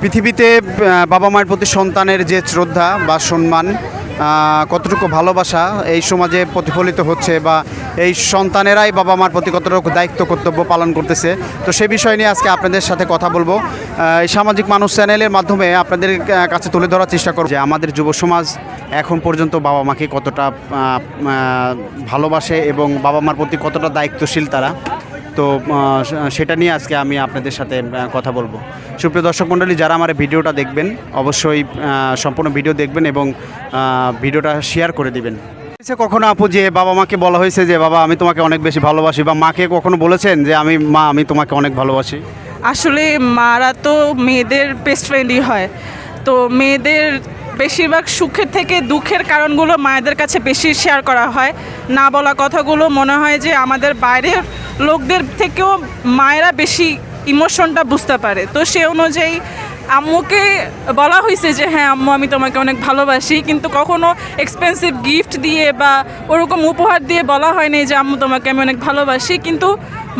পৃথিবীতে বাবা মায়ের প্রতি সন্তানের যে শ্রদ্ধা বা সম্মান কতটুকু ভালোবাসা এই সমাজে প্রতিফলিত হচ্ছে বা এই সন্তানেরাই বাবা মার প্রতি কতটুকু দায়িত্ব, কর্তব্য পালন করতেছে, তো সে বিষয় নিয়ে আজকে আপনাদের সাথে কথা বলব। এই সামাজিক মানুষ চ্যানেলের মাধ্যমে আপনাদের কাছে তুলে ধরার চেষ্টা করব যে আমাদের যুব সমাজ এখন পর্যন্ত বাবা মাকে কতটা ভালোবাসে এবং বাবা মার প্রতি কতটা দায়িত্বশীল তারা। তো সেটা নিয়ে আজকে আমি আপনাদের সাথে কথা বলব। সুপ্রিয় দর্শক মণ্ডলী, যারা আমার ভিডিওটা দেখবেন, অবশ্যই সম্পূর্ণ ভিডিও দেখবেন এবং ভিডিওটা শেয়ার করে দিবেন। কখনো আপু, যে বাবা মাকে বলা হয়েছে যে, বাবা, আমি তোমাকে অনেক বেশি ভালোবাসি, বা মাকে কখনো বলেছেন যে, আমি, মা, আমি তোমাকে অনেক ভালোবাসি আসলে মারা তো মেয়েদের বেস্ট ফ্রেন্ডই হয়। তো মেয়েদের বেশিরভাগ সুখের থেকে দুঃখের কারণগুলো মায়েদের কাছে বেশি শেয়ার করা হয়। না বলা কথাগুলো মনে হয় যে আমাদের বাইরের লোকদের থেকেও মায়েরা বেশি ইমোশনটা বুঝতে পারে। তো সে অনুযায়ী আম্মুকে বলা হয়েছে যে হ্যাঁ আম্মু, আমি তোমাকে অনেক ভালোবাসি। কিন্তু কখনো এক্সপেন্সিভ গিফট দিয়ে বা ওরকম উপহার দিয়ে বলা হয়নি যে, আম্মু, তোমাকে আমি অনেক ভালোবাসি। কিন্তু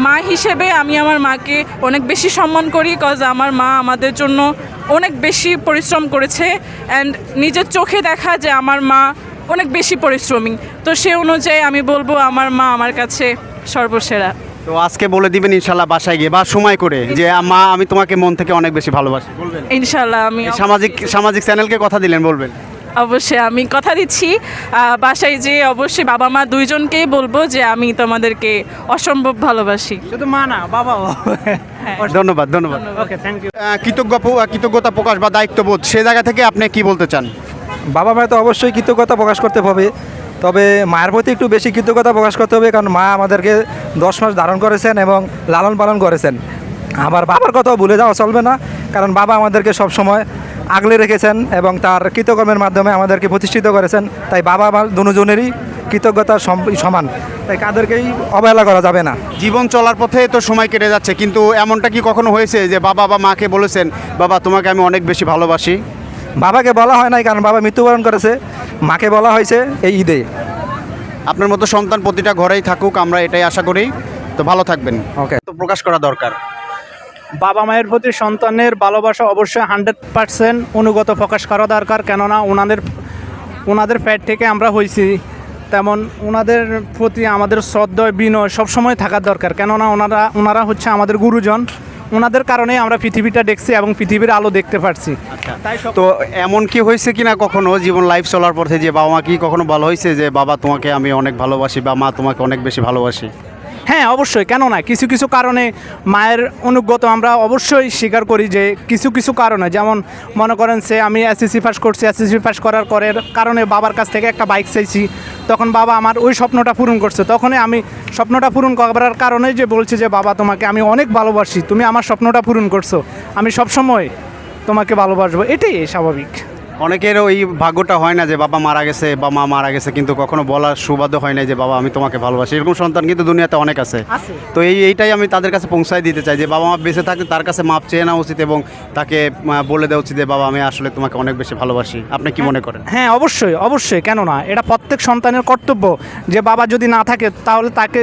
মা হিসেবে আমি আমার মাকে অনেক বেশি সম্মান করি কজ আমার মা আমাদের জন্য অনেক বেশি পরিশ্রম করেছে অ্যান্ড নিজের চোখে দেখা যে, আমার মা অনেক বেশি পরিশ্রমী। তো সে অনুযায়ী আমি বলব, আমার মা আমার কাছে সর্বসেরা। তো আজকে বলে দিবেন ইনশাল্লাহ বাসায় গিয়ে বা সময় করে যে মা আমি তোমাকে মন থেকে অনেক বেশি ভালোবাসি। বলবেন। ইনশাল্লাহ আমি সামাজিক সামাজিক চ্যানেলকে কথা দিলেন বলবেন। অবশ্যই আমি কথা দিচ্ছি। বাসায় যে অবশ্যই বাবা মা দুইজনকেই বলব যে আমি তোমাদেরকে অসম্ভব ভালোবাসি। শুধু মা না বাবা ধন্যবাদ ধন্যবাদ। ওকে থ্যাংক ইউ কৃতজ্ঞ কৃতজ্ঞতা প্রকাশ বা দায়িত্ববোধ সে জায়গা থেকে আপনি কি বলতে চান? বাবা মায়ের তো অবশ্যই কৃতজ্ঞতা প্রকাশ করতে হবে তবে মায়ের প্রতি একটু বেশি কৃতজ্ঞতা প্রকাশ করতে হবে কারণ মা আমাদেরকে দশ মাস ধারণ করেছেন এবং লালন পালন করেছেন। আবার বাবার কথাও ভুলে যাওয়া চলবে না কারণ বাবা আমাদেরকে সব সময় আগলে রেখেছেন এবং তার কৃতকর্মের মাধ্যমে আমাদেরকে প্রতিষ্ঠিত করেছেন। তাই বাবা আমার দুজনেরই কৃতজ্ঞতা সমান। তাই কাদেরকেই অবহেলা করা যাবে না। জীবন চলার পথে তো সময় কেটে যাচ্ছে কিন্তু এমনটা কি কখনো হয়েছে যে বাবা বা মাকে বলেছেন বাবা তোমাকে আমি অনেক বেশি ভালোবাসি বাবাকে বলা হয় নাই কারণ বাবা মৃত্যুবরণ করেছে। মাকে বলা হয়েছে এই ঈদে। আপনার মতো সন্তান প্রতিটা ঘরেই থাকুক আমরা এটাই আশা করি। তো ভালো থাকবেন। ওকে তো প্রকাশ করা দরকার। বাবা মায়ের প্রতি সন্তানের ভালোবাসা অবশ্যই হান্ড্রেড পার্সেন্ট অনুগত প্রকাশ করা দরকার কেননা ওনাদের ওনাদের ফ্যাট থেকে আমরা হয়েছি তেমন ওনাদের প্রতি আমাদের শ্রদ্ধা বিনয় সবসময় থাকার দরকার কেননা ওনারা ওনারা হচ্ছে আমাদের গুরুজন। ওনাদের কারণে আমরা পৃথিবীটা দেখছি এবং পৃথিবীর আলো দেখতে পারছি। তাই সব তো এমন কি হয়েছে কিনা কখনো জীবন লাইফ চলার পথে যে বাবা মা কি কখনো ভালো হয়েছে যে বাবা তোমাকে আমি অনেক ভালোবাসি বা মা তোমাকে অনেক বেশি ভালোবাসি হ্যাঁ অবশ্যই। কেন না কিছু কিছু কারণে মায়ের অনুগত আমরা অবশ্যই স্বীকার করি যে কিছু কিছু কারণে, যেমন মনে করেন সে আমি এসএসসি পাস করছি এসএসসি পাস করার পরের কারণে বাবার কাছ থেকে একটা বাইক চাইছি, তখন বাবা আমার ওই স্বপ্নটা পূরণ করছে। তখনই আমি স্বপ্নটা পূরণ করার কারণেই যে বলছে যে, বাবা, তোমাকে আমি অনেক ভালোবাসি, তুমি আমার স্বপ্নটা পূরণ করছ, আমি সবসময় তোমাকে ভালোবাসবো। এটাই স্বাভাবিক। অনেকের ওই ভাগ্যটা হয় না যে বাবা মারা গেছে বা মা মারা গেছে কিন্তু কখনো বলার সুবাদও হয় না যে বাবা আমি তোমাকে ভালোবাসি। এরকম সন্তান কিন্তু দুনিয়াতে অনেক আছে। তো এই এইটাই আমি তাদের কাছে পৌঁছায় দিতে চাই যে বাবা মা বেঁচে থাকতে তার কাছে মাপ চেয়ে নেওয়া উচিত এবং তাকে বলে দেওয়া উচিত যে বাবা আমি আসলে তোমাকে অনেক বেশি ভালোবাসি। আপনি কি মনে করেন? হ্যাঁ অবশ্যই অবশ্যই। কেন না এটা প্রত্যেক সন্তানের কর্তব্য যে বাবা যদি না থাকে তাহলে তাকে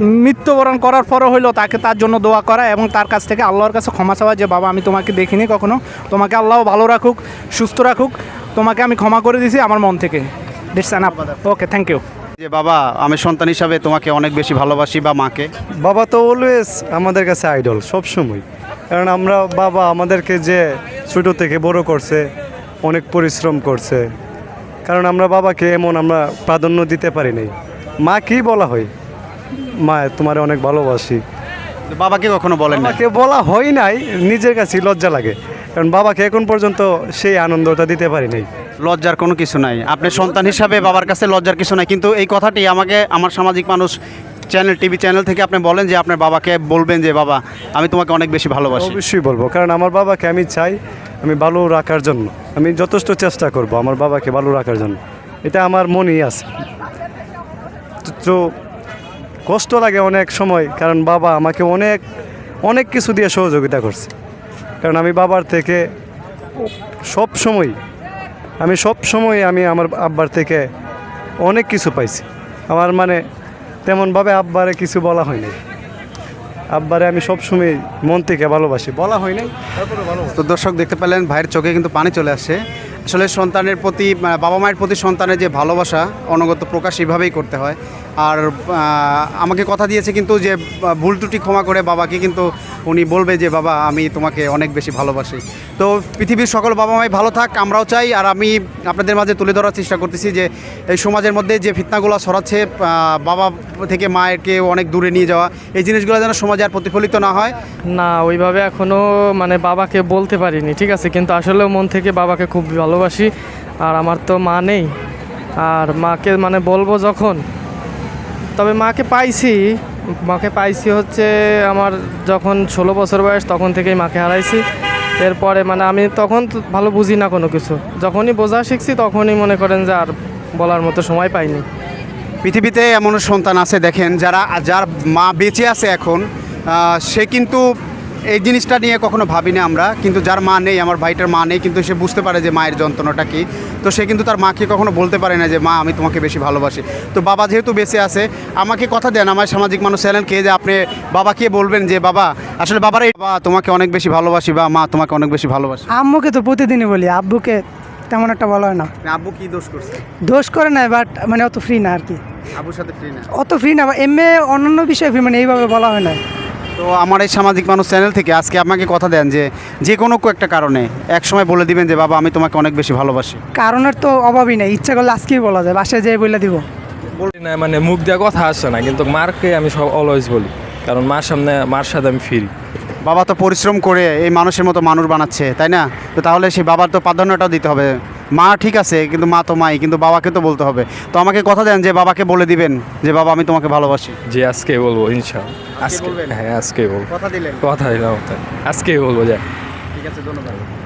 মৃত্যুবরণ করার পরও হইল তাকে তার জন্য দোয়া করা এবং তার কাছ থেকে আল্লাহর কাছে ক্ষমা চাওয়া যে বাবা আমি তোমাকে দেখিনি কখনো। তোমাকে আল্লাহ ভালো রাখুক সুস্থ রাখুক। তোমাকে আমি ক্ষমা করে দিছি আমার মন থেকে। দিটস ওকে থ্যাংক ইউ যে বাবা আমি সন্তান হিসাবে তোমাকে অনেক বেশি ভালোবাসি বা মাকে। বাবা তো অলওয়েজ আমাদের কাছে আইডল সবসময়। কারণ আমরা বাবা আমাদেরকে যে ছোটো থেকে বড় করছে অনেক পরিশ্রম করছে। কারণ আমরা বাবাকে এমন আমরা প্রাধান্য দিতে পারি নাই। মা কি বলা হয়? মা তোমার অনেক ভালোবাসি। বাবাকে কখনো বলেন না বাবাকে বলা হয় নাই নিজের কাছে লজ্জা লাগে। কারণ বাবাকে এখন পর্যন্ত সেই আনন্দটা দিতে পারি নাই। লজ্জার কোনো কিছু নাই। আপনি সন্তান হিসাবে বাবার কাছে লজ্জার কিছু নাই। কিন্তু এই কথাটি আমাকে আমার সামাজিক মানুষ চ্যানেল টিভি চ্যানেল থেকে আপনি বলেন যে আপনার বাবাকে বলবেন যে বাবা আমি তোমাকে অনেক বেশি ভালোবাসি। অবশ্যই বলব। কারণ আমার বাবাকে আমি চাই আমি ভালো রাখার জন্য। আমি যথেষ্ট চেষ্টা করব আমার বাবাকে ভালো রাখার জন্য। এটা আমার মনেই আছে। তো কষ্ট লাগে অনেক সময় কারণ বাবা আমাকে অনেক অনেক কিছু দিয়ে সহযোগিতা করছে। কারণ আমি বাবার থেকে সব সময় আমি সব সময় আমি আমার আব্বার থেকে অনেক কিছু পাইছি। আমার মানে তেমনভাবে আব্বারে কিছু বলা হয়নি। আব্বারে আমি সবসময় মন থেকে ভালোবাসি বলা হয় ভালোবাসি তো দর্শক দেখতে পেলেন ভাইয়ের চোখে কিন্তু পানি চলে আসে আসলে সন্তানের প্রতি আহ, বাবা মায়ের প্রতি সন্তানের যে ভালোবাসা অনগত প্রকাশ এভাবেই করতে হয়। আর আমাকে কথা দিয়েছে কিন্তু যে ভুল ত্রুটি ক্ষমা করে বাবাকে কিন্তু উনি বলবে যে বাবা আমি তোমাকে অনেক বেশি ভালোবাসি। তো পৃথিবীর সকল বাবা মাই ভালো থাক আমরাও চাই। আর আমি আপনাদের মাঝে তুলে ধরার চেষ্টা করতেছি যে এই সমাজের মধ্যে যে ফিতনাগুলো আহ, বাবা থেকে মায়েরকে অনেক দূরে নিয়ে যাওয়া এই জিনিসগুলো যেন সমাজে আর প্রতিফলিত না হয়। না ওইভাবে এখনও মানে বাবাকে বলতে পারিনি ঠিক আছে? কিন্তু আসলেও মন থেকে বাবাকে খুব ভালোবাসি। আর আমার তো মা নেই। আর মাকে মানে বলব যখন তবে মাকে পাইছি। মাকে পাইছি হচ্ছে আমার যখন ষোলো বছর বয়স তখন থেকেই মাকে হারাইছি। এরপরে মানে আমি তখন ভালো বুঝি না কোনো কিছু। যখনই বোঝা শিখছি তখনই মনে করেন যে আর বলার মতো সময় পাইনি। পৃথিবীতে এমন সন্তান আছে দেখেন, যারা যার মা বেঁচে আছে এখন সে কিন্তু এই জিনিসটা নিয়ে কখনো ভাবি না আমরা কিন্তু যার মা নেই আমার ভাইটার মা নেই কিন্তু সে বুঝতে পারে যে মায়ের যন্ত্রণাটা কী। তো সে কিন্তু তার মাকে কখনো বলতে পারে না যে মা আমি তোমাকে বেশি ভালোবাসি। তো বাবা যেহেতু বেঁচে আছে আমাকে কথা দেন আমার সামাজিক মানুষ চ্যানেলকে যে আপনি বাবাকে বলবেন যে বাবা আসলে বাবারাই বাবা তোমাকে অনেক বেশি ভালোবাসি বা মা তোমাকে অনেক বেশি ভালোবাসি। আম্মুকে তো প্রতিদিনই বলি আব্বুকে তেমন একটা বলা হয় না। আব্বু কি দোষ করছে? দোষ করে না বাট মানে অত ফ্রি না আর কি। আব্বুর সাথে ফ্রি না? অত ফ্রি না এমএ অন্যান্য বিষয়ে ফ্রি মানে এইভাবে বলা হয় না। তো আমার এই সামাজিক মানুষ চ্যানেল থেকে আজকে আপনাকে কথা দেন যে যে কোনো একটা কারণে এক সময় বলে দিবেন যে বাবা আমি তোমাকে অনেক বেশি ভালোবাসি। কারণের তো অভাবই নেই ইচ্ছা করলে আজকেই বলা যায় বাসায় যেয়ে বলে দিব। বলি না মানে মুখ দেওয়া কথা আসে না কিন্তু মারকে আমি সব অলওয়েজ বলি কারণ মার সামনে মার সাথে আমি ফিরি বাবা তো পরিশ্রম করে এই মানুষের মতো মানুষ বানাচ্ছে তাই না? তো তাহলে সেই বাবার তো প্রাধান্যটাও দিতে হবে। মা ঠিক আছে কিন্তু মা তো মাই কিন্তু বাবাকে তো বলতে হবে। তো আমাকে কথা দেন যে বাবাকে বলে দিবেন যে বাবা আমি তোমাকে ভালোবাসি। যে আজকে বলব ইনশাল আজকে হ্যাঁ আজকে বলব। কথা দিলেন। কথা দিলাম আজকে বলব যা ঠিক আছে ধন্যবাদ।